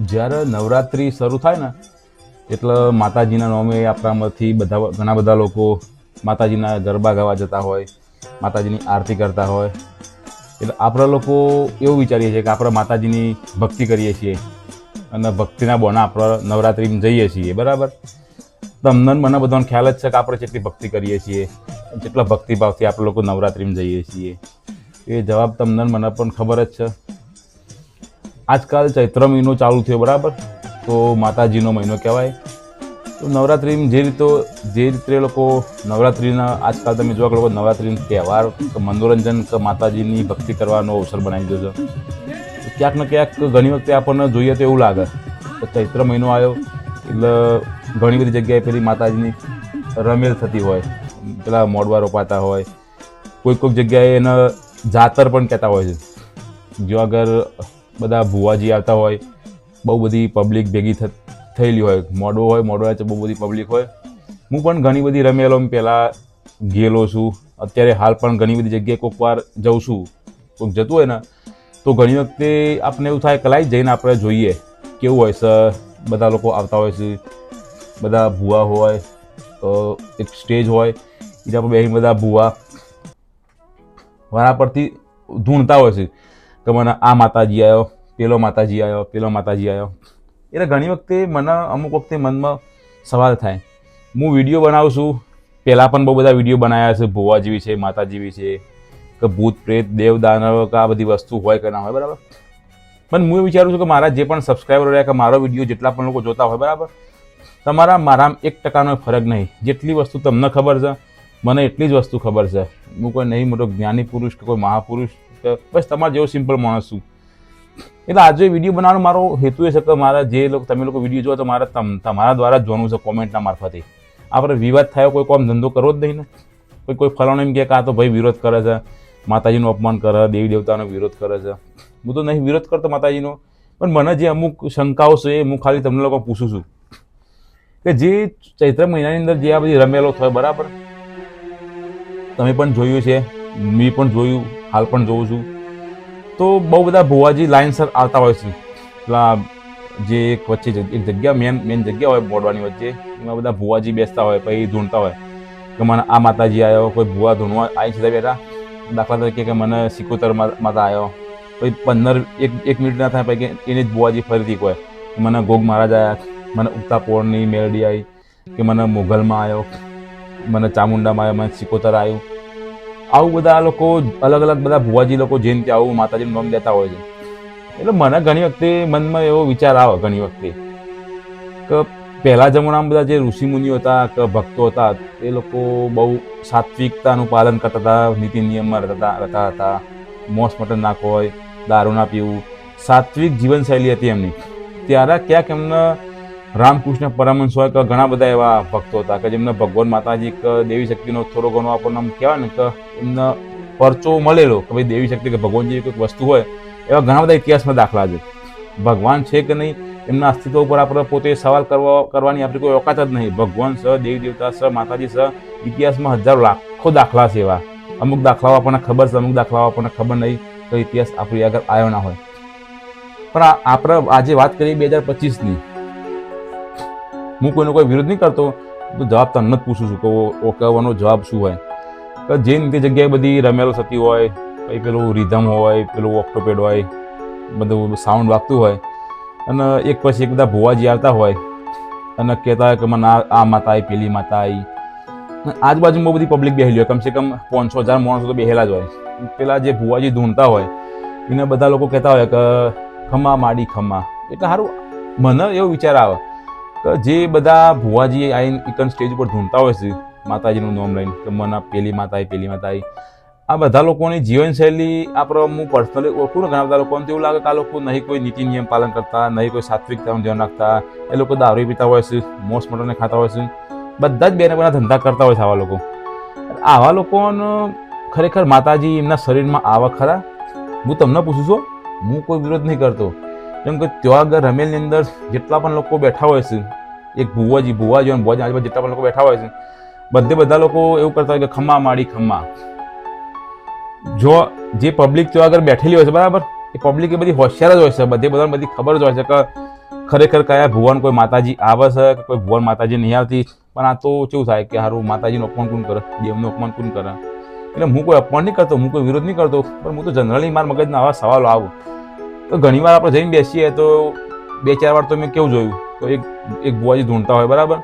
જ્યારે નવરાત્રિ શરૂ થાય ને, એટલે માતાજીના નામે આપણામાંથી બધા ઘણા બધા લોકો માતાજીના ગરબા ગાવા જતા હોય, માતાજીની આરતી કરતા હોય. એટલે આપણે લોકો એવું વિચારીએ છીએ કે આપણે માતાજીની ભક્તિ કરીએ છીએ અને ભક્તિના બોના આપણે નવરાત્રિમાં જઈએ છીએ, બરાબર? તમને મને બધાને ખ્યાલ જ છે કે આપણે જેટલી ભક્તિ કરીએ છીએ, જેટલા ભક્તિભાવથી આપણે લોકો નવરાત્રિમાં જઈએ છીએ. એ જવાબ તમને મને પણ ખબર જ છે. આજકાલ ચૈત્ર મહિનો ચાલુ થયો, બરાબર? તો માતાજીનો મહિનો કહેવાય. તો નવરાત્રિમાં જે રીતો, જે રીતે લોકો નવરાત્રિના, આજકાલ તમે જોવા લોકો નવરાત્રિનો તહેવાર મનોરંજન માતાજીની ભક્તિ કરવાનો અવસર બનાવી દીધો છે. ક્યાંક ને ક્યાંક ઘણી વખતે આપણને જોઈએ તો એવું લાગે તો ચૈત્ર મહિનો આવ્યો, એટલે ઘણી બધી જગ્યાએ પેલી માતાજીની રમેલ થતી હોય, પેલા મોડવા રોપાતા હોય. કોઈક કોઈક જગ્યાએ એને જાતર પણ કહેતા હોય છે. જો આગળ બધા ભુવાજી આવતા હોય, બહુ બધી પબ્લિક ભેગી થયેલી હોય. મોડો હોય મોડો હોય તો બહુ બધી પબ્લિક હોય. હું પણ ઘણી બધી રમેલો પહેલાં ગયેલો છું. અત્યારે હાલ પણ ઘણી બધી જગ્યાએ કોઈક વાર જઉં છું. કોઈક જતું હોય ને, તો ઘણી વખતે આપણે એવું થાય કલાઈ જઈને આપણે જોઈએ. કેવું હોય છે? બધા લોકો આવતા હોય છે. બધા ભૂવા હોય એક સ્ટેજ હોય એના પર બે બધા ભૂવા વારા પરથી ધૂણતા હોય છે. કે મને આ માતાજી આવ્યો પેલો માતાજી આવ્યો પેલો માતાજી આવ્યો એટલે ઘણી વખતે મને, અમુક વખતે મનમાં સવાલ થાય. હું વીડિયો બનાવું છું, પહેલાં પણ બહુ બધા વીડિયો બનાવ્યા છે, ભુવા જેવી છે માતાજી છે, કે ભૂત, પ્રેત, દેવ, દાનવ, કે આ બધી વસ્તુ હોય કે ના હોય, બરાબર? પણ હું વિચારું છું કે મારા જે પણ સબસ્ક્રાઈબર રહ્યા કે મારો વીડિયો જેટલા પણ લોકો જોતા હોય, બરાબર? તમારા મારા એક ટકાનો ફરક નહીં. જેટલી વસ્તુ તમને ખબર છે, મને એટલી જ વસ્તુ ખબર છે. હું કોઈ નહીં મોટો જ્ઞાની પુરુષ કે કોઈ મહાપુરુષ બસ તમારા જેવો સિમ્પલ માણસ છું. એટલે આજે વીડિયો બનાવવાનો મારો હેતુ એ છે કે મારા જે લોકો, તમે લોકો વીડિયો જોવા તો મારા તમ, તમારા દ્વારા જ જોવાનું છે કોમેન્ટના મારફતે. આપણે વિવાદ થયો કોઈ કોમ ધંધો કરવો જ નહીં ને. કોઈ કોઈ ફલાણો એમ કે આ તો ભાઈ વિરોધ કરે છે. માતાજીનું અપમાન કરે, દેવી દેવતાનો વિરોધ કરે છે. હું તો નહીં વિરોધ કરતો માતાજીનો, પણ મને જે અમુક શંકાઓ છે એ હું ખાલી તમને લોકો પૂછું છું. કે જે ચૈત્ર મહિનાની અંદર જે આ બધી રમેલો થયો, બરાબર? તમે પણ જોયું છે, મેં પણ જોયું. હાલ પણ જોઉં છું. તો બહુ બધા ભુવાજી લાઇનસર આવતા હોય છે. પેલા જે એક વચ્ચે એક જગ્યા મેન મેન જગ્યા હોય બોડવાની વચ્ચે, એમાં બધા ભુવાજી બેસતા હોય, પછી ધૂણતા હોય. કે મને આ માતાજી આવ્યો કોઈ ભુવા ધૂણવા આવી છે બેઠા. દાખલા તરીકે કે મને સિકોતર માતા આવ્યો પછી પંદર, એક એક મિનિટ ના થાય પછી એને જ ભુવાજી ફરીથી કહે મને ગોગ મહારાજ આવ્યા મને ઉગતા મેલડી આવી કે મને મુઘલમાં આવ્યો મને ચામુંડામાં આવ્યો મને સિકોતર આવ્યું આવું બધા લોકો અલગ અલગ બધા ભુવાજી લોકો જઈને ત્યાં આવું માતાજીનું નામ લેતા હોય છે. એટલે મને ઘણી વખતે મનમાં એવો વિચાર આવે, ઘણી વખતે, કે પહેલાં જમાનામાં બધા જે ઋષિમુનિઓ હતા, કે ભક્તો હતા, એ લોકો બહુ સાત્વિકતાનું પાલન કરતા હતા, નીતિ નિયમમાં રહેતા રહેતા હતા. મોસ મટન ના હોય, દારૂ ના પીવું. સાત્વિક જીવનશૈલી હતી એમની. ત્યારે ક્યાંક એમને રામકૃષ્ણ પરમહંસ હોય કે ઘણા બધા એવા ભક્તો હતા કે જેમને ભગવાન માતાજી કે દેવી શક્તિનો થોડો ઘણો આપણને આમ કહેવાય ને કે એમને પરચો મળેલો કે ભાઈ દેવી શક્તિ કે ભગવાન જેવી કોઈક વસ્તુ હોય, એવા ઘણા બધા ઇતિહાસમાં દાખલા છે. ભગવાન છે કે નહીં, એમના અસ્તિત્વ ઉપર આપણે પોતે સવાલ કરવા, કરવાની આપણી કોઈ ઓકાત જ નહીં. ભગવાન સ, દેવી દેવતા સ, માતાજી સ, ઇતિહાસમાં હજારો લાખો દાખલા છે એવા. અમુક દાખલાઓ આપણને ખબર છે, અમુક દાખલાઓ આપણને ખબર નહીં, તો ઇતિહાસ આપણી આગળ આવ્યો ના હોય. પણ આપણે આજે વાત કરીએ બે હજાર પચીસની. હું કોઈનો કોઈ વિરોધ નહીં કરતો, તો જવાબ તમને જ પૂછું છું કે કહેવાનો જવાબ શું હોય? કે જે રીતે જગ્યાએ બધી રમેલો થતી હોય, પછી પેલું રિધમ હોય, પેલું ઓક્ટોપેડ હોય, બધું સાઉન્ડ વાગતું હોય, અને એક પછી એક બધા ભુવાજી આવતા હોય, અને કહેતા હોય કે મને આ માતા આવી પેલી માતા આવી આજુબાજુ બહુ બધી પબ્લિક બેહેલી હોય. કમસે કમ પાંચસો હજાર માણસો તો બેહેલા જ હોય. પેલા જે ભુવાજી ધૂણતા હોય, એને બધા લોકો કહેતા હોય કે ખમા માડી ખમા. એટલે સારું મને એવો વિચાર આવે કે જે બધા ભુવાજી આવીને એકન સ્ટેજ ઉપર ધૂમતા હોય છે, માતાજીનું નામ લઈને, કે મને પેલી માતા પેલી માતા આ બધા લોકોની જીવનશૈલી આપણે હું પર્સનલી ઓળખું ને ઘણા બધા લોકોને તેવું લાગે કે આ લોકો નહીં કોઈ નીતિ નિયમ પાલન કરતા, નહીં કોઈ સાત્વિકતાનું ધ્યાન રાખતા, એ લોકો દારૂ પીતા હોય છે, મોસ મટને ખાતા હોય છે, બધા જ બેને બધા ધંધા કરતા હોય છે આવા લોકો. આવા લોકોનો ખરેખર માતાજી એમના શરીરમાં આવા ખરા? હું તમને પૂછું છું, હું કોઈ વિરોધ નહીં કરતો. કેમ કે ત્યાં આગળ રમેલની અંદર જેટલા પણ લોકો બેઠા હોય છે, એક ભુવાજી ભુવાજી અને ભુવાજી આજુબાજુ જેટલા પણ લોકો બેઠા હોય છે, બધે બધા લોકો એવું કરતા હોય કે ખમ્મા માડી, ખમ્મા. જો જે પબ્લિક ત્યાં આગળ બેઠેલી હોય છે, બરાબર? એ પબ્લિક એ બધી હોશિયાર જ હોય છે, બધે બધાને બધી ખબર જ હોય છે કે ખરેખર કયા ભુવન કોઈ માતાજી આવે છે, કે કોઈ ભુવન માતાજી નહીં આવતી. પણ આ તો કેવું થાય કે હારું, માતાજીનું અપમાન કોણ કરે? દેવનું અપમાન કોણ કરે? એટલે હું કોઈ અપમાન નહીં કરતો, હું કોઈ વિરોધ નહીં કરતો, પણ હું તો જનરલી મારા મગજના આવા સવાલો આવું. તો ઘણી વાર આપણે જઈને બેસીએ તો બે, ચાર વાર તો મેં કેવું જોયું તો એક એક બુવાજી ઢૂંઢતા હોય, બરાબર?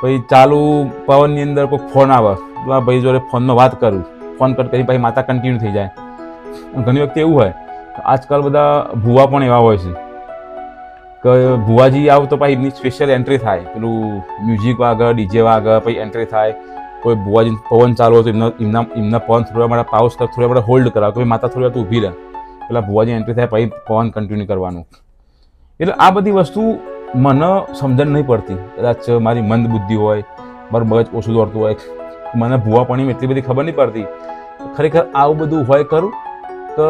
પછી ચાલુ પવનની અંદર કોઈ ફોન આવે, તો આ ભાઈ જોડે ફોનમાં વાત કરું, ફોન કટ કરી પછી માતા કન્ટિન્યુ થઈ જાય. ઘણી વખતે એવું હોય આજકાલ બધા ભૂવા પણ એવા હોય છે કે ભુવાજી આવ તો પછી એમની સ્પેશિયલ એન્ટ્રી થાય, પેલું મ્યુઝિક વાગે ડીજે વાગે, પછી એન્ટ્રી થાય, કોઈ ભુવાજી પવન ચાલુ હોય તો એમના એમના એમના પવન થોડા મારા પાઉસ થોડા મારા હોલ્ડ કરાવે તો માતા થોડી વાર ઊભી રહે. પેલા ભુવાજી એન્ટ્રી થાય પછી પવન કન્ટિન્યુ કરવાનું. એટલે આ બધી વસ્તુ મને સમજણ નહીં પડતી. કદાચ મારી મંદ બુદ્ધિ હોય, મારું મગજ ઓછું દોડતું હોય, મને ભૂવાપણીમાં એટલી બધી ખબર નહીં પડતી. ખરેખર આવું બધું હોય ખરું? તો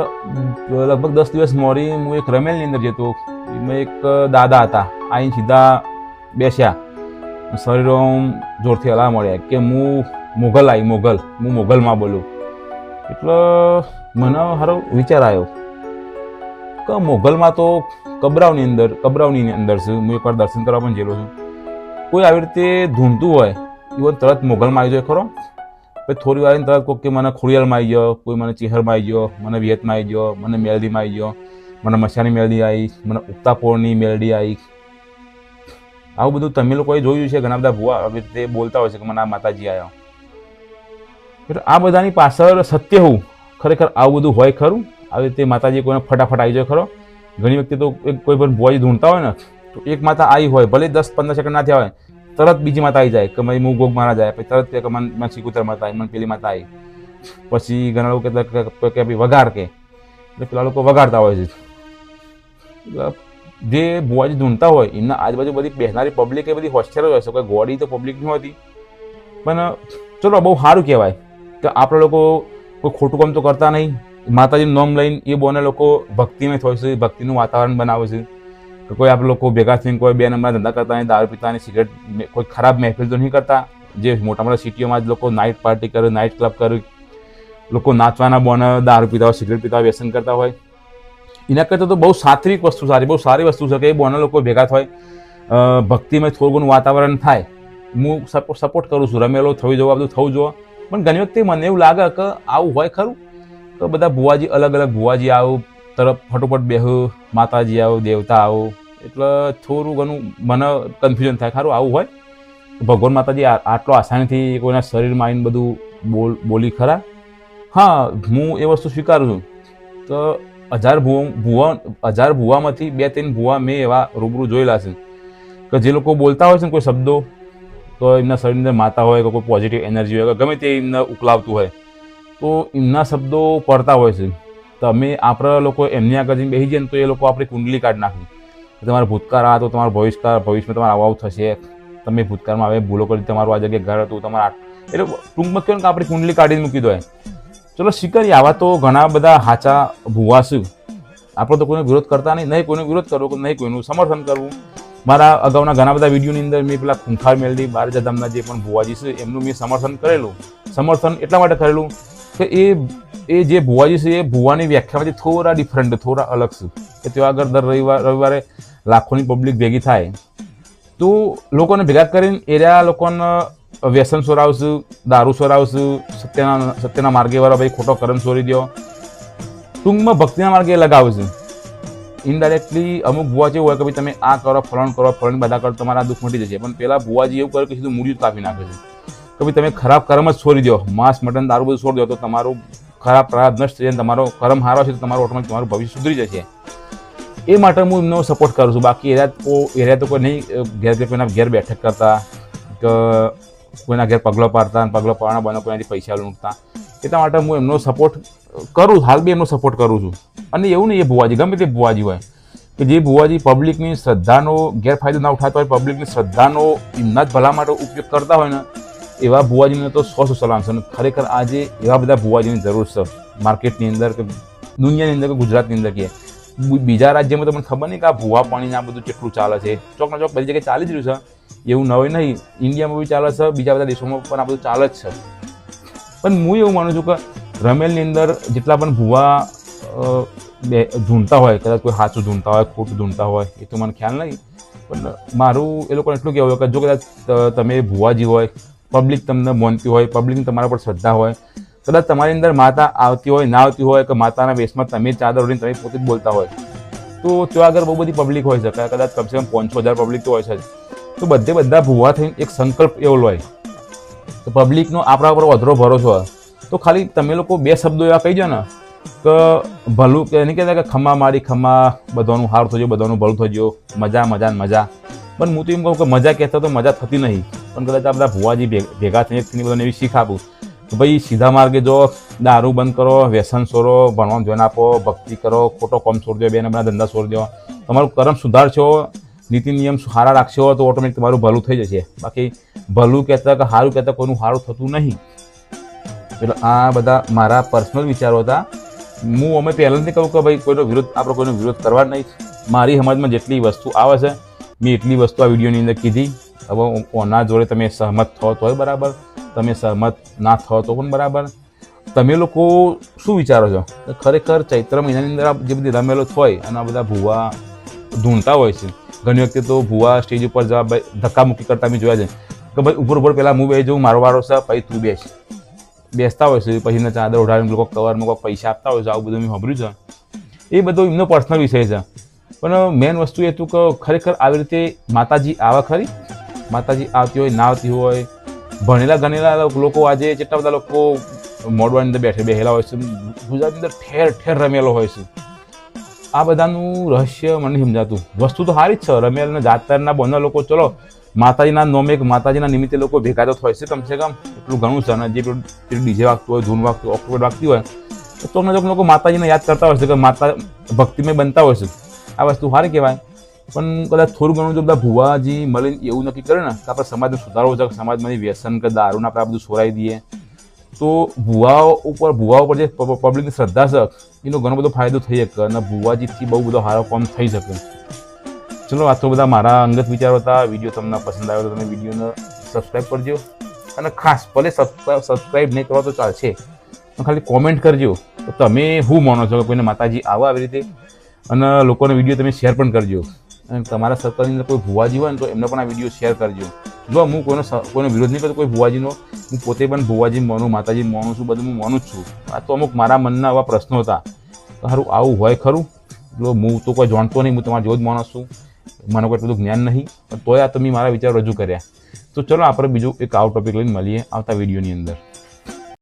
લગભગ દસ દિવસ મોરી હું એક રમેલની અંદર જતો. એમાં એક દાદા હતા. આઈને સીધા બેસ્યા. શરીરો જોરથી હલા મળ્યા કે હું મોગલ આવી મોગલ. હું મોગલમાં બોલું. એટલે મને સારો વિચાર આવ્યો. કે મોગલમાં તો કબરાવની અંદર કબરાવની અંદર છે. હું એકવાર દર્શન કરવા પણ જેલો છું. કોઈ આવી રીતે ધૂંઢતું હોય ઇવન તરત મોગલમાં આવી જાય, ખરો? પછી થોડી વાર તરત કોઈ કે મને ખોડિયાલમાં આવી ગયો, કોઈ મને ચેહરમાં આવી ગયો, મને વિયતમાં આવી ગયો, મને મેલડીમાં આવી ગયો, મને મસાની મેલડી આવી, મને ઉક્તાપોળની મેલડી આવી. આવું બધું તમે લોકોએ જોયું છે, ઘણા બધા ભુવા આવી રીતે બોલતા હોય છે કે મને આ માતાજી આવ્યા એટલે આ બધાની પાછળ સત્ય હોવું ખરેખર આવું બધું હોય ખરું? આવી રીતે માતાજી કોઈને ફટાફટ આવી જાય, ખરો? ઘણી વખતે તો કોઈ પણ બોય ઢૂંઢતા હોય ને, તો એક માતા આવી હોય, ભલે દસ પંદર સેકન્ડ ના હોય, તરત બીજી માતા આવી જાય કે ભાઈ હું ગોગ મારા જાય, પછી તરત કે મને શીકુતર માતા આવી, મને પેલી માતા આવી. પછી ઘણા લોકો કહેતા કે- ભાઈ વગાડ કે. એટલે પેલા લોકો વગાડતા હોય છે. જે બોય ઢૂંઢતા હોય, એમના આજુબાજુ બધી બેસનારી પબ્લિક એ બધી હોસ્ટેલ હોય છે, કોઈ ગોડી તો પબ્લિક નહીં હોતી. પણ ચલો બહુ સારું કહેવાય કે આપણે લોકો કોઈ ખોટું કામ તો કરતા નહીં. માતાજીનું નામ લઈને એ બોને લોકો ભક્તિમય થાય છે, ભક્તિનું વાતાવરણ બનાવે છે. કે કોઈ આપણે લોકો ભેગા થઈને કોઈ બે નંબર ધંધા કરતા નહીં દારૂ પીતા નહીં સિગરેટ કોઈ ખરાબ મહેફિલ તો નહીં કરતા. જે મોટા મોટા સિટીઓમાં જ લોકો નાઇટ પાર્ટી કરે નાઇટ ક્લબ કરે. લોકો નાચવાના બોને દારૂ પીતા હોય, સિગરેટ પીતા હોય, વ્યસન કરતા હોય. એના કરતાં તો બહુ સાત્વિક વસ્તુ સારી, બહુ સારી વસ્તુ છે કે એ બોને લોકો ભેગા થાય ભક્તિમય થોડું વાતાવરણ થાય. હું સપોર્ટ કરું છું. રમેલો થવી જવું બધું થવું જોવા પણ ઘણી વખતે મને એવું લાગે કે આવું હોય ખરું? તો બધા ભુવાજી, અલગ અલગ ભુવાજી આવું, તરફ ફટોફટ બેહું, માતાજી આવું, દેવતા આવું. એટલે થોડું ઘણું મને કન્ફ્યુઝન થાય. ખારું, આવું હોય? ભગવાન માતાજી આટલો આસાનીથી કોઈના શરીરમાં આવીને બધું બોલ, બોલી ખરા? હા, હું એ વસ્તુ સ્વીકારું છું. તો હજાર ભુવા ભુવા, હજાર ભુવામાંથી બે, ત્રણ ભુવા મેં એવા રૂબરૂ જોયેલા છે. કે જે લોકો બોલતા હોય છે ને કોઈ શબ્દો, તો એમના શરીરની અંદર માતા હોય કે કોઈ પોઝિટિવ એનર્જી હોય કે ગમે તે એમને ઉકલાવતું હોય. તો એમના શબ્દો પડતા હોય છે. તમે આપણા લોકો એમની આગળ જઈને બેસી જાય ને તો એ લોકો આપણી કુંડલી કાઢી નાખે. તમારો ભૂતકાળ આ તો તમારો ભવિષ્યકાળ, ભવિષ્યમાં તમારે આવું થશે. તમે ભૂતકાળમાં આવે, ભૂલો કરી તમારું આ જગ્યાએ ઘર હતું, તમારા એટલે ટૂંકમાં કહ્યું કે આપણી કુંડલી કાઢીને મૂકી દો. ચલો સ્વીકારીએ આવા તો ઘણા બધા હાચા ભૂવાશું આપણે તો કોઈનો વિરોધ કરતા નહીં નહીં કોઈનો વિરોધ કરવો, નહીં કોઈનું સમર્થન કરવું. મારા અગાઉના ઘણા બધા વિડીયોની અંદર મેં પેલા ખૂંખાર મેલડી બાર જદામના જે પણ ભુવાજી છે, એમનું મેં સમર્થન કરેલું. સમર્થન એટલા માટે કરેલું કે એ એ જે ભુવાજી છે, એ ભુવાની વ્યાખ્યામાંથી થોડા ડિફરન્ટ થોડા અલગ છે. કે ત્યાં આગળ દર રવિવાર, રવિવારે લાખોની પબ્લિક ભેગી થાય. તો લોકોને ભેગા કરીને એરિયા લોકોને વ્યસન સોરાવશું, દારૂ સોરાવશું, સત્યના સત્યના માર્ગે વાળા ભાઈ ખોટો કરમ સોરી દો ટૂંકમાં ભક્તિના માર્ગે લગાવશે. ઇનડાયરેક્ટલી અમુક ભુવાજી હોય કે ભાઈ તમે આ કરો, ફલણ કરો, ફલણ બધા કરો, તમારા દુઃખ મટી જશે. પણ પેલા ભુવાજી એવું કરે કે સીધું મૂડી કાપી નાખે છે. કે ભાઈ તમે ખરાબ કર્મ જ છોડી દો. માંસ, મટન, દારૂ બધું છોડી દો તો તમારું ખરાબ પ્રહાર નષ્ટ થઈ તમારો કર્મ હારો છે તો તમારું ઓટોમેટિક તમારું ભવિષ્ય સુધરી જશે. એ માટે હું એમનો સપોર્ટ કરું છું. બાકી એરિયા તો એરિયા તો કોઈ નહીં ઘેર કોઈના ઘેર બેઠક કરતા, કે કોઈના ઘેર પગલો પાડતા અને પગલો પાડવાના બને કોઈનાથી પૈસા લૂંટતા. એટલા માટે હું એમનો સપોર્ટ કરું, હાલ બી એમનો સપોર્ટ કરું છું. અને એવું નહીં એ ભુવાજી, ગમે તે ભુવાજી હોય, કે જે ભુવાજી પબ્લિકની શ્રદ્ધાનો ગેરફાયદો ના ઉઠાતો હોય પબ્લિકની શ્રદ્ધાનો એમના જ ભલા માટે ઉપયોગ કરતા હોય ને એવા ભુવાજીને તો સો સો સલામ છે. અને ખરેખર આજે એવા બધા ભુવાજીની જરૂર છે, માર્કેટની અંદર કે દુનિયાની અંદર કે ગુજરાતની અંદર કે બીજા રાજ્યમાં તો મને ખબર નહીં કે આ ભુવા પાણીને આ બધું કેટલું ચાલે છે. ચોકના ચોક બધી જગ્યાએ ચાલી જ રહ્યું છે. એવું નવું નહીં. ઇન્ડિયામાં બી ચાલે છે, બીજા બધા દેશોમાં પણ આ બધું ચાલે જ છે. પણ હું એવું માનું છું કે રમેલની અંદર જેટલા પણ ભુવા બે ઢૂંઢતા હોય, કદાચ કોઈ સાચું ઢૂંઢતા હોય, ખોટું ઢૂંઢતા હોય, એ તો મને ખ્યાલ નહીં. પણ મારું એ લોકોને એટલું કહેવું કે જો કદાચ તમે ભુવાજી હોય પબ્લિક તમને મોનતી હોય પબ્લિકની તમારા પર શ્રદ્ધા હોય, કદાચ તમારી અંદર માતા આવતી હોય, ના આવતી હોય, કે માતાના વેશમાં તમે ચાદર ઓઢીને તમે પોતે બોલતા હોય, તો ત્યાં આગળ બહુ બધી પબ્લિક હોય શકે કદાચ કમસે કમ પાંચસો હજાર પબ્લિક તો હોય છે તો બધે બધા ભૂવા થઈને એક સંકલ્પ એવો હોય તો પબ્લિકનો આપણા ઉપર વધરો ભરોસો તો ખાલી તમે લોકો બે શબ્દો એવા કહી જાઓ ને, કે ભલું કે નહીં કહેતા કે ખમા મારી ખમા બધાનું થઈ થજો, બધાનું ભલું થજો, મજા મજા મજા. પણ હું તો એમ કહું કે મજા કહેતા તો મજા થતી નહીં. પણ કદાચ આ બધા ભુવાજી ભેગા થઈને એકથી બધાને એવી શીખ આપું. કે ભાઈ, સીધા માર્ગે જો દારૂ બંધ કરો, વ્યસન છોડો ભણવાનું ધ્યાન આપો, ભક્તિ કરો, ખોટો કોમ છોડી દો બેને બધા ધંધા છોડી દો, તમારું કર્મ સુધારશો નીતિ નિયમ સારા રાખશો તો ઓટોમેટિક તમારું ભલું થઈ જશે. બાકી ભલું કહેતા કે સારું કહેતા કોઈનું સારું થતું નહીં. એટલે આ બધા મારા પર્સનલ વિચારો હતા. હું અમે પહેલાંથી કહું કે ભાઈ, કોઈનો વિરોધ આપણે કોઈનો વિરોધ કરવા નહીં. મારી સમાજમાં જેટલી વસ્તુ આવે છે, મેં એટલી વસ્તુ આ વિડીયોની અંદર કીધી. હવે ઓના જોડે તમે સહમત થો તોય બરાબર. તમે સહમત ના થો તો પણ બરાબર. તમે લોકો શું વિચારો છો? ખરેખર ચૈત્ર મહિનાની અંદર જે બધી રમેલો હોય અને આ બધા ભૂવા ઢૂંઢતા હોય છે. ઘણી વખતે તો ભૂવા સ્ટેજ ઉપર જવા ભાઈ ધક્કામુક્કી કરતા મેં જોયા છે. કે ભાઈ ઉપર ઉપર પહેલાં હું બે જઉં, મારો વારો છે, પછી તું બેસ. બેસતા હોય છે, પછી એમને ચાદર ઓઢાડીને લોકો કવરમાં કોઈ પૈસા આપતા હોય છે, આવું બધું મેં સાંભળ્યું છે. એ બધો એમનો પર્સનલ વિષય છે. પણ મેઇન વસ્તુ એ હતું કે ખરેખર આવી રીતે માતાજી આવા ખરી? માતાજી આવતી હોય, ના આવતી હોય. ભણેલા ગણેલા લોકો આજે જેટલા બધા લોકો મોડવાની અંદર બેઠે બેહેલા હોય છે, ગુજરાતની અંદર ઠેર ઠેર રમેલો હોય છે. આ બધાનું રહસ્ય મને સમજાતું. વસ્તુ તો સારી જ છે રમેલ ને જાતરના બોના લોકો, ચલો, માતાજીના નોમે માતાજીના નિમિત્તે લોકો ભેગા તો થાય છે, કમસે કમ એટલું ઘણું છે, અને જે પેલું ડીજે વાગતું હોય, ધૂન વાગતું ઓક્ટોબર વાગતી હોય, તો તમને લોકો માતાજીને યાદ કરતા હોય છે કે માતા ભક્તિમય બનતા હોય છે. આ વસ્તુ સારી કહેવાય. પણ કદાચ થોડું ઘણું જો બધા ભુવાજી મળીને એવું નક્કી કરે ને કે આપણે સમાજને સુધારવો છે સમાજમાંથી વ્યસન કે દારૂને આપણે આ બધું છોડાવી દઈએ. તો ભુવાઓ ઉપર, ભુવાઓ પર જે પબ્લિકની શ્રદ્ધા છે, એનો ઘણો બધો ફાયદો થઈ શકે અને ભુવાજીથી બહુ બધો સારો કામ થઈ શકે. ચલો, આ તો બધા મારા અંગત વિચારો હતા. વીડિયો તમને પસંદ આવ્યો તો તમે વિડીયોને સબસ્ક્રાઈબ કરજો. અને ખાસ ભલે સબસ્ક્રાઈબ નહીં કરો તો ચાલશે, પણ ખાલી કોમેન્ટ કરજો. તો તમે શું માનો છો કે કોઈને માતાજી આવો આવી રીતે, અને લોકોને વીડિયો તમે શેર પણ કરજો. અને તમારા સર્કલની અંદર કોઈ ભુવાજી હોય ને તો એમને પણ આ વીડિયો શેર કરજો. જો હું કોઈનો કોઈનો વિરોધ નહીં કરતો, કોઈ ભુવાજીનો, હું પોતે પણ ભુવાજી માનું, માતાજી માનું છું, બધું હું માનું જ છું. આ તો અમુક મારા મનના આવા પ્રશ્નો હતા. સારું આવું હોય ખરું. જો હું તો કોઈ જાણતો નહીં, હું તમારા જેવો જ માણસ છું. મને કોઈ બધું જ્ઞાન નહીં. પણ તોય આ તમે મારા વિચાર રજૂ કર્યા. તો ચલો આપણે બીજું એક આવું ટોપિક લઈને મળીએ આવતા વિડીયોની અંદર.